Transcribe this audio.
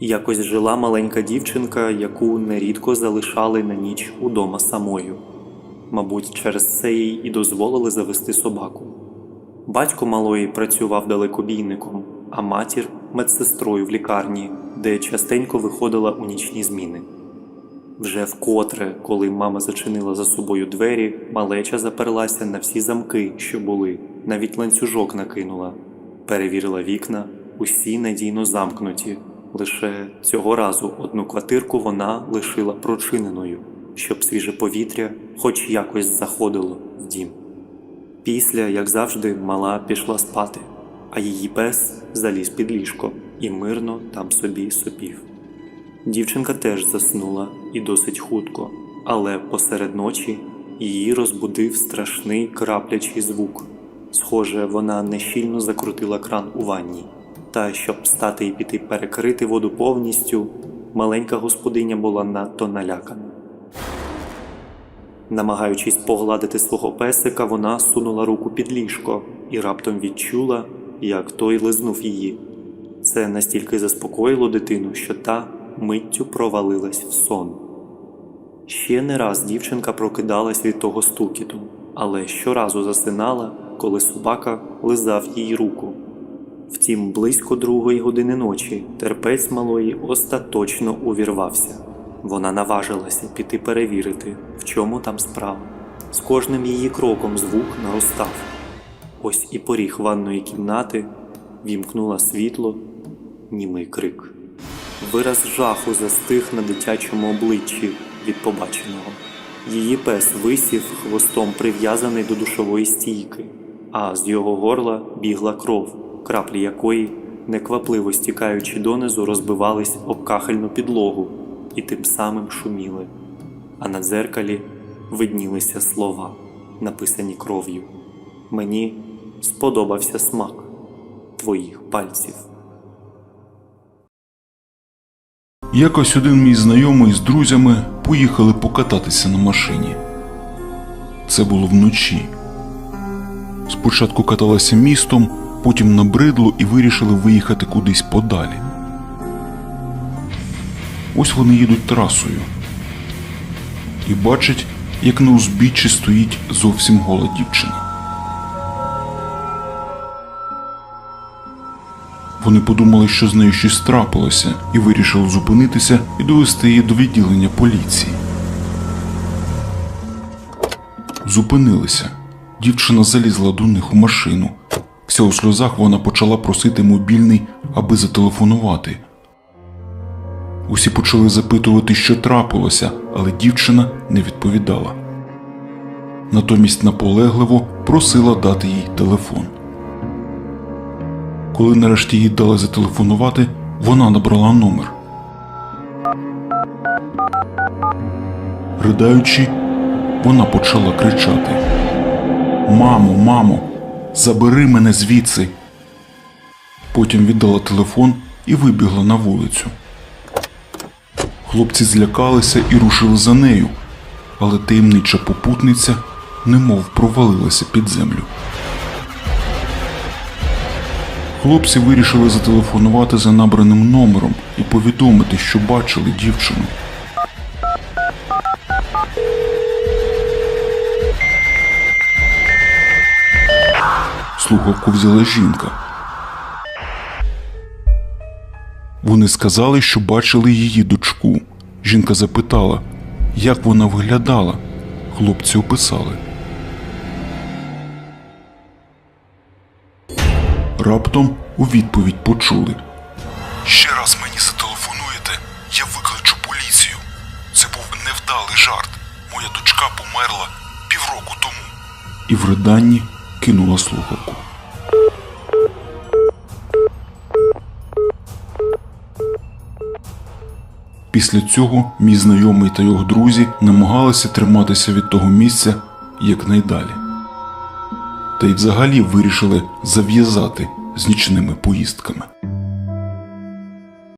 Якось жила маленька дівчинка, яку нерідко залишали на ніч удома самою. Мабуть, через це їй і дозволили завести собаку. Батько малої працював далекобійником, а матір медсестрою в лікарні, де частенько виходила у нічні зміни. Вже вкотре, коли мама зачинила за собою двері, малеча заперлася на всі замки, що були, навіть ланцюжок накинула, перевірила вікна, усі надійно замкнуті. Лише цього разу одну квартирку вона лишила прочиненою, щоб свіже повітря хоч якось заходило в дім. Після, як завжди, мала пішла спати, а її пес заліз під ліжко і мирно там собі сопів. Дівчинка теж заснула і досить хутко, але посеред ночі її розбудив страшний краплячий звук. Схоже, вона нещільно закрутила кран у ванні. Та щоб встати і піти перекрити воду повністю, маленька господиня була надто налякана. Намагаючись погладити свого песика, вона сунула руку під ліжко і раптом відчула, як той лизнув її. Це настільки заспокоїло дитину, що та миттю провалилась в сон. Ще не раз дівчинка прокидалась від того стукіту, але щоразу засинала, коли собака лизав їй руку. Втім, близько другої години ночі терпець малої остаточно увірвався. Вона наважилася піти перевірити, в чому там справа. З кожним її кроком звук наростав. Ось і поріг ванної кімнати вімкнула світло, німий крик. Вираз жаху застиг на дитячому обличчі від побаченого. Її пес висів хвостом прив'язаний до душової стійки, а з його горла бігла кров, краплі якої, неквапливо стікаючи донизу, розбивались об кахельну підлогу і тим самим шуміли. А на дзеркалі виднілися слова, написані кров'ю. Мені сподобався смак твоїх пальців. Якось один мій знайомий з друзями поїхали покататися на машині. Це було вночі. Спочатку каталися містом, потім набридло і вирішили виїхати кудись подалі. Ось вони їдуть трасою. І бачать, як на узбіччі стоїть зовсім гола дівчина. Вони подумали, що з нею щось трапилося, і вирішили зупинитися і довести її до відділення поліції. Зупинилися. Дівчина залізла до них у машину. Вся у сльозах вона почала просити мобільний, аби зателефонувати. Усі почали запитувати, що трапилося, але дівчина не відповідала. Натомість наполегливо просила дати їй телефон. Коли нарешті їй дали зателефонувати, вона набрала номер. Ридаючи, вона почала кричати: Мамо, мамо, забери мене звідси. Потім віддала телефон і вибігла на вулицю. Хлопці злякалися і рушили за нею, але таємнича попутниця немов провалилася під землю. Хлопці вирішили зателефонувати за набраним номером і повідомити, що бачили дівчину. Слухавку взяла жінка. Вони сказали, що бачили її дочку. Жінка запитала, як вона виглядала. Хлопці описали. Раптом у відповідь почули. Ще раз мені зателефонуєте, я викличу поліцію. Це був невдалий жарт. Моя дочка померла півроку тому. І в риданні кинула слухавку. Після цього мій знайомий та його друзі намагалися триматися від того місця якнайдалі. Та й взагалі вирішили зав'язати з нічними поїздками.